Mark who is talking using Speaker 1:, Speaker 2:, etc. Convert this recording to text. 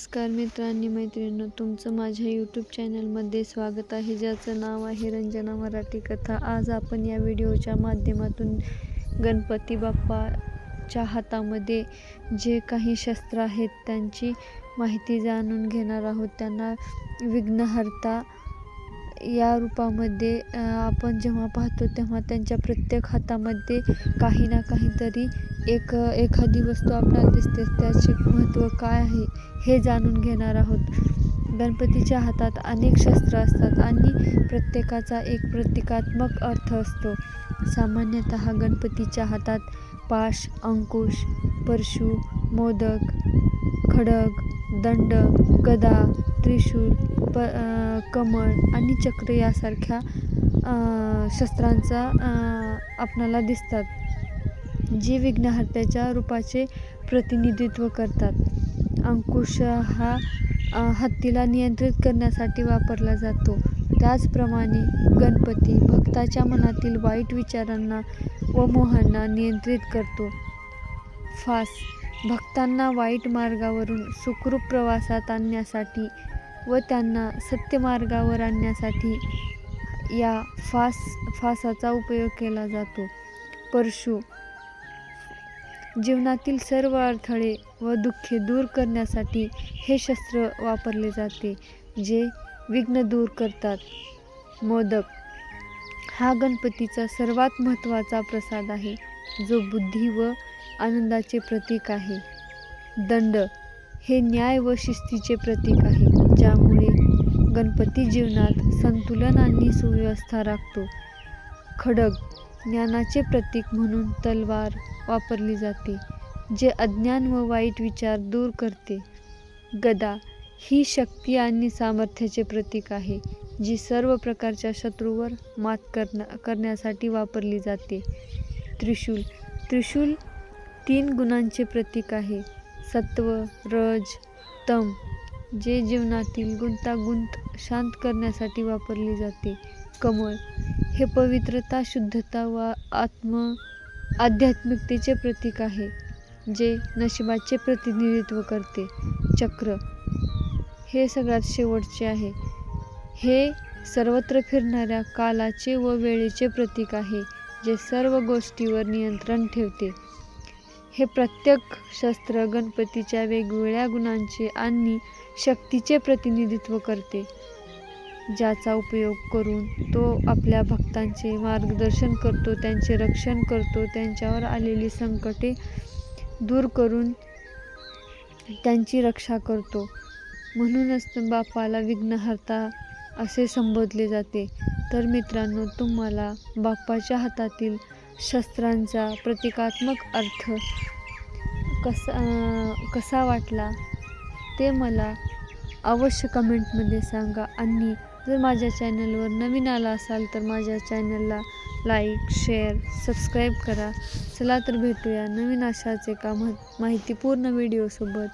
Speaker 1: नमस्कार मित्रांनी मैत्रिणींनो तुमचं माझ्या यूट्यूब चॅनलमध्ये स्वागत आहे ज्याचं नाव आहे रंजना मराठी कथा. आज आपण या व्हिडिओच्या माध्यमातून गणपती बाप्पाच्या हातामध्ये जे काही शस्त्र आहेत त्यांची माहिती जाणून घेणार आहोत. त्यांना विघ्नहर्ता या रूपामध्ये आपण जेव्हा पाहतो तेव्हा त्यांच्या प्रत्येक हातामध्ये काही ना काहीतरी एक एखादी वस्तू आपल्याला दिसते त्याचे महत्त्व काय आहे हे जाणून घेणार आहोत. गणपतीच्या हातात अनेक शस्त्र असतात आणि प्रत्येकाचा एक प्रतिकात्मक अर्थ असतो. सामान्यतः गणपतीच्या हातात पाश अंकुश परशु मोदक खडग दंड गदा त्रिशूल प कमळ आणि चक्र यासारख्या शस्त्रांचा आपणाला दिसतात. जे विघ्नहर्त्याच्या रूपाचे प्रतिनिधित्व करतात. अंकुश हा हत्तीला नियंत्रित करण्यासाठी वापरला जातो. त्याचप्रमाणे गणपती भक्ताच्या मनातील वाईट विचारांना व मोहांना नियंत्रित करतो. फास भक्तांना वाईट मार्गावरून सुखरूप प्रवासात आणण्यासाठी व त्यांना सत्यमार्गावर आणण्यासाठी या फास फासाचा उपयोग केला जातो. परशु जीवनातील सर्व अडथळे व दुःखे दूर करण्यासाठी हे शस्त्र वापरले जाते जे विघ्न दूर करतात. मोदक. हा गणपतीचा सर्वात महत्त्वाचा प्रसाद आहे जो बुद्धी व आनंदाचे प्रतीक आहे. दंड. हे न्याय व शिस्तीचे प्रतीक आहे ज्यामुळे गणपती जीवनात संतुलन आणि सुव्यवस्था राखतो. खडग. ज्ञानाचे प्रतीक म्हणून तलवार वापरली जाते जे अज्ञान व वाईट विचार दूर करते. गदा ही शक्ती आणि सामर्थ्याचे प्रतीक आहे जी सर्व प्रकारच्या शत्रूवर मात करण्या करण्यासाठी वापरली जाते. त्रिशूल त्रिशूल तीन गुणांचे प्रतीक आहे. सत्व रज तम जे जीवनातील गुंतागुंत शांत करण्यासाठी वापरली जाते. कमळ हे पवित्रता शुद्धता व आत्म आध्यात्मिकतेचे प्रतीक आहे जे नशिबाचे प्रतिनिधित्व करते. चक्र. हे सगळ्यात शेवटचे आहे. हे सर्वत्र फिरणाऱ्या कालाचे व वेळेचे प्रतीक आहे जे सर्व गोष्टीवर नियंत्रण ठेवते. हे प्रत्येक शस्त्र गणपतीच्या वेगवेगळ्या गुणांचे आणि शक्तीचे प्रतिनिधित्व करते. ज्याचा उपयोग करून तो आपल्या भक्तांचे मार्गदर्शन करतो त्यांचे रक्षण करतो त्यांच्यावर आलेली संकटे दूर करून त्यांची रक्षा करतो. म्हणूनच बापाला बाप्पाला विघ्नहर्ता असे संबोधले जाते. तर मित्रांनो तुम्हाला बाप्पाच्या हातातील शस्त्रांचा प्रतिकात्मक अर्थ कसा कसा वाटला ते मला अवश्य कमेंटमध्ये सांगा आणि जर माझ्या चॅनलवर नवीन आला असाल तर माझ्या चॅनलला लाईक शेअर सबस्क्राईब करा. चला तर भेटूया नवीन अशाच एका मह माहितीपूर्ण व्हिडिओसोबत.